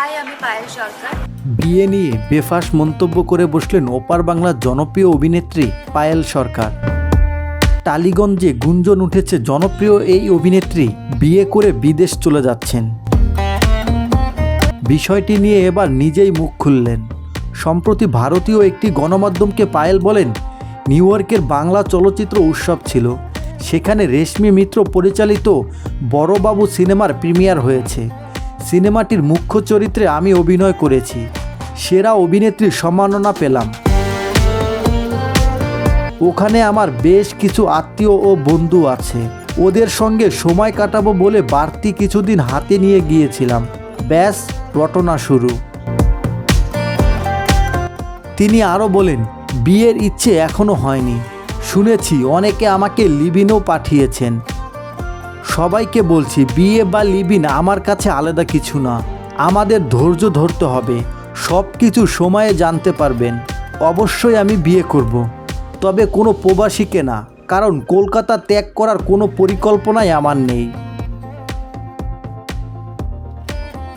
High আমি পায়েল সরকার। বিয়ে নিয়ে বেফাস মন্তব্য করে বসলেন ওপার বাংলার জনপ্রিয় অভিনেত্রী পায়েল সরকার। টালিগঞ্জে গুঞ্জন উঠেছে জনপ্রিয় এই অভিনেত্রী, বিয়ে করে বিদেশ চলে যাচ্ছেন। বিষয়টি নিয়ে এবার নিজেই মুখ খুললেন। সম্প্রতি ভারতীয় একটি গণমাধ্যমকে পায়েল বলেন, নিউ ইয়র্কের বাংলা চলচ্চিত্র উৎসব ছিল। সেখানে রেশমি মিত্র পরিচালিত বড়বাবু সিনেমার প্রিমিয়ার হয়েছে। সিনেমাটির মুখ্য চরিত্রে আমি অভিনয় করেছি। সেরা অভিনেত্রীর সম্মাননা পেলাম। ওখানে আমার বেশ কিছু আত্মীয় ও বন্ধু আছে। ওদের সঙ্গে সময় কাটাবো বলে বাড়তি কিছুদিন হাতে নিয়ে গিয়েছিলাম। ব্যাস, রটনা শুরু। তিনি আরও বলেন, বিয়ের ইচ্ছে এখনও হয়নি। শুনেছি অনেকে আমাকে লিভিনও পাঠিয়েছেন। সবাইকে বলছি, বিয়ে বা লিভিন আমার কাছে আলাদা কিছু না। আমাদের ধৈর্য ধরতে হবে। সব কিছু সময়ে জানতে পারবেন। অবশ্যই আমি বিয়ে করব। তবে কোনো প্রবাসীকে না, কারণ কলকাতা ত্যাগ করার কোনো পরিকল্পনাই আমার নেই।